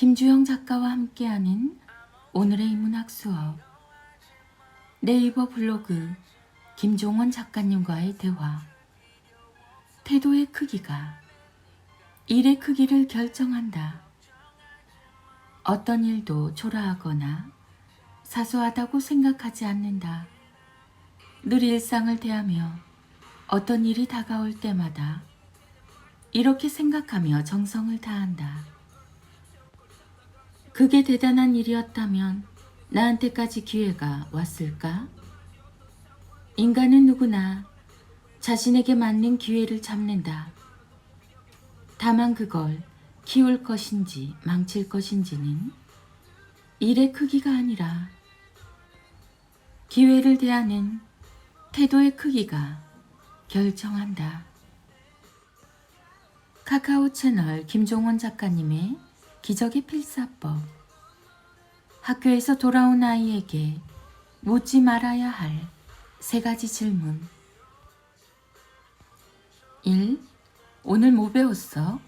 김주영 작가와 함께하는 오늘의 인문학 수업 네이버 블로그 김종원 작가님과의 대화 태도의 크기가 일의 크기를 결정한다. 어떤 일도 초라하거나 사소하다고 생각하지 않는다. 늘 일상을 대하며 어떤 일이 다가올 때마다 이렇게 생각하며 정성을 다한다. 그게 대단한 일이었다면 나한테까지 기회가 왔을까? 인간은 누구나 자신에게 맞는 기회를 잡는다. 다만 그걸 키울 것인지 망칠 것인지는 일의 크기가 아니라 기회를 대하는 태도의 크기가 결정한다. 카카오 채널 김종원 작가님의 기적의 필사법 학교에서 돌아온 아이에게 묻지 말아야 할 세 가지 질문 1. 오늘 뭐 배웠어?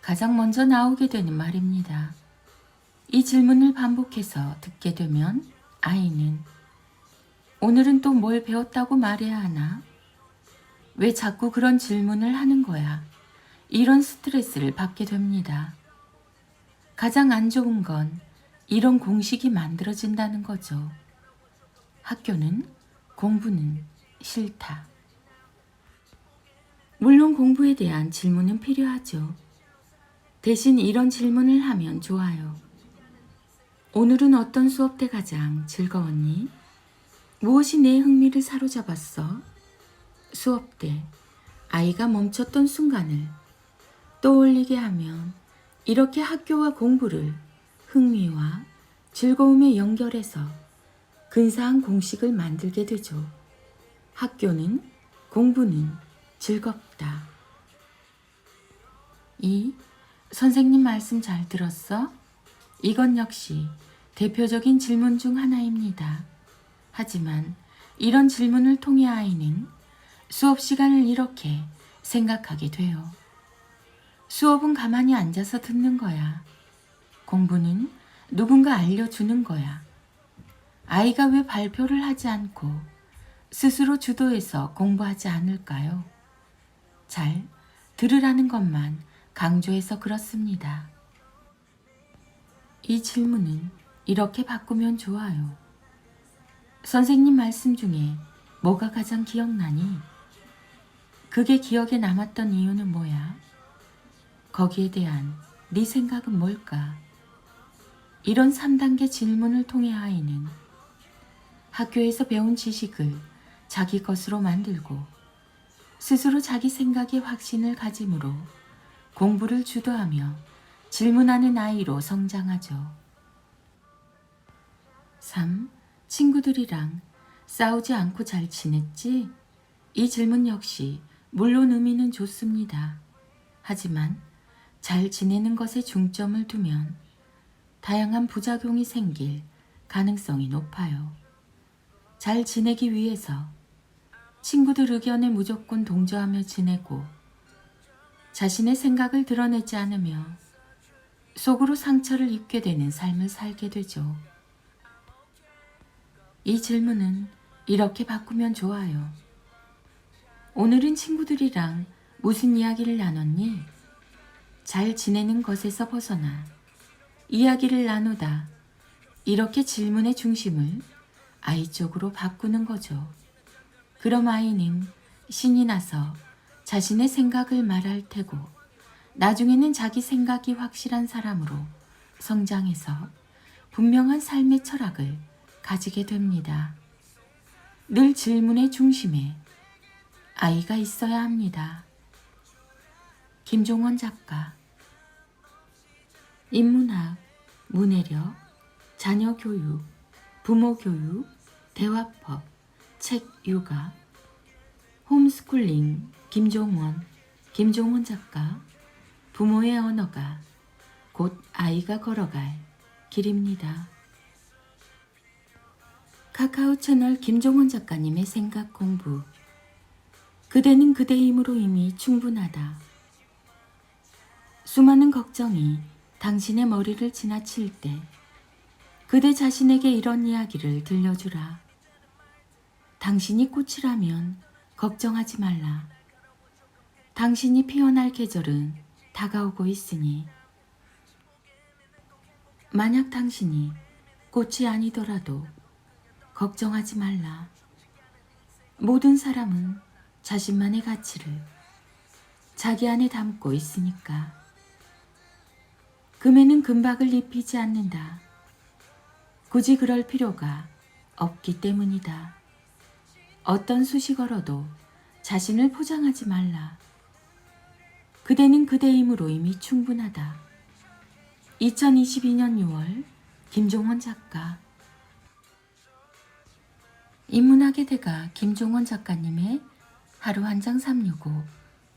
가장 먼저 나오게 되는 말입니다. 이 질문을 반복해서 듣게 되면 아이는 오늘은 또 뭘 배웠다고 말해야 하나? 왜 자꾸 그런 질문을 하는 거야? 이런 스트레스를 받게 됩니다. 가장 안 좋은 건 이런 공식이 만들어진다는 거죠. 학교는 공부는 싫다. 물론 공부에 대한 질문은 필요하죠. 대신 이런 질문을 하면 좋아요. 오늘은 어떤 수업 때 가장 즐거웠니? 무엇이 내 흥미를 사로잡았어? 수업 때 아이가 멈췄던 순간을 떠올리게 하면 이렇게 학교와 공부를 흥미와 즐거움에 연결해서 근사한 공식을 만들게 되죠. 학교는 공부는 즐겁다. 2. 선생님 말씀 잘 들었어? 이건 역시 대표적인 질문 중 하나입니다. 하지만 이런 질문을 통해 아이는 수업 시간을 이렇게 생각하게 돼요. 수업은 가만히 앉아서 듣는 거야. 공부는 누군가 알려주는 거야. 아이가 왜 발표를 하지 않고 스스로 주도해서 공부하지 않을까요? 잘 들으라는 것만 강조해서 그렇습니다. 이 질문은 이렇게 바꾸면 좋아요. 선생님 말씀 중에 뭐가 가장 기억나니? 그게 기억에 남았던 이유는 뭐야? 거기에 대한 네 생각은 뭘까? 이런 3단계 질문을 통해 아이는 학교에서 배운 지식을 자기 것으로 만들고 스스로 자기 생각에 확신을 가짐으로 공부를 주도하며 질문하는 아이로 성장하죠. 3. 친구들이랑 싸우지 않고 잘 지냈지? 이 질문 역시 물론 의미는 좋습니다. 하지만 잘 지내는 것에 중점을 두면 다양한 부작용이 생길 가능성이 높아요. 잘 지내기 위해서 친구들 의견에 무조건 동조하며 지내고 자신의 생각을 드러내지 않으며 속으로 상처를 입게 되는 삶을 살게 되죠. 이 질문은 이렇게 바꾸면 좋아요. 오늘은 친구들이랑 무슨 이야기를 나눴니? 잘 지내는 것에서 벗어나 이야기를 나누다 이렇게 질문의 중심을 아이 쪽으로 바꾸는 거죠. 그럼 아이는 신이 나서 자신의 생각을 말할 테고 나중에는 자기 생각이 확실한 사람으로 성장해서 분명한 삶의 철학을 가지게 됩니다. 늘 질문의 중심에 아이가 있어야 합니다. 김종원 작가 인문학, 문해력, 자녀 교육, 부모 교육, 대화법, 책 육아, 홈스쿨링, 김종원, 김종원 작가, 부모의 언어가 곧 아이가 걸어갈 길입니다. 카카오 채널 김종원 작가님의 생각 공부. 그대는 그대의 힘으로 이미 충분하다. 수많은 걱정이 당신의 머리를 지나칠 때 그대 자신에게 이런 이야기를 들려주라. 당신이 꽃이라면 걱정하지 말라. 당신이 피어날 계절은 다가오고 있으니 만약 당신이 꽃이 아니더라도 걱정하지 말라. 모든 사람은 자신만의 가치를 자기 안에 담고 있으니까. 금에는 금박을 입히지 않는다. 굳이 그럴 필요가 없기 때문이다. 어떤 수식어로도 자신을 포장하지 말라. 그대는 그대임으로 이미 충분하다. 2022년 6월 김종원 작가 인문학의 대가 김종원 작가님의 하루 한 장 365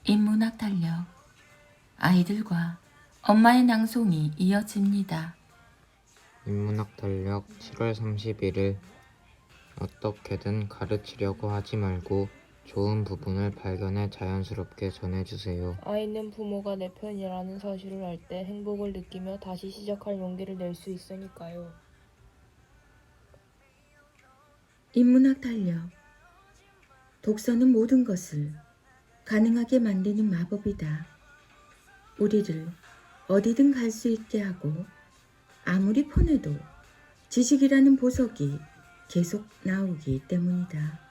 인문학 달력 아이들과 엄마의 낭송이 이어집니다. 인문학 달력 7월 31일 어떻게든 가르치려고 하지 말고 좋은 부분을 발견해 자연스럽게 전해주세요. 아이는 부모가 내 편이라는 사실을 알 때 행복을 느끼며 다시 시작할 용기를 낼 수 있으니까요. 인문학 달력 독서는 모든 것을 가능하게 만드는 마법이다. 우리를 어디든 갈 수 있게 하고 아무리 폰해도 지식이라는 보석이 계속 나오기 때문이다.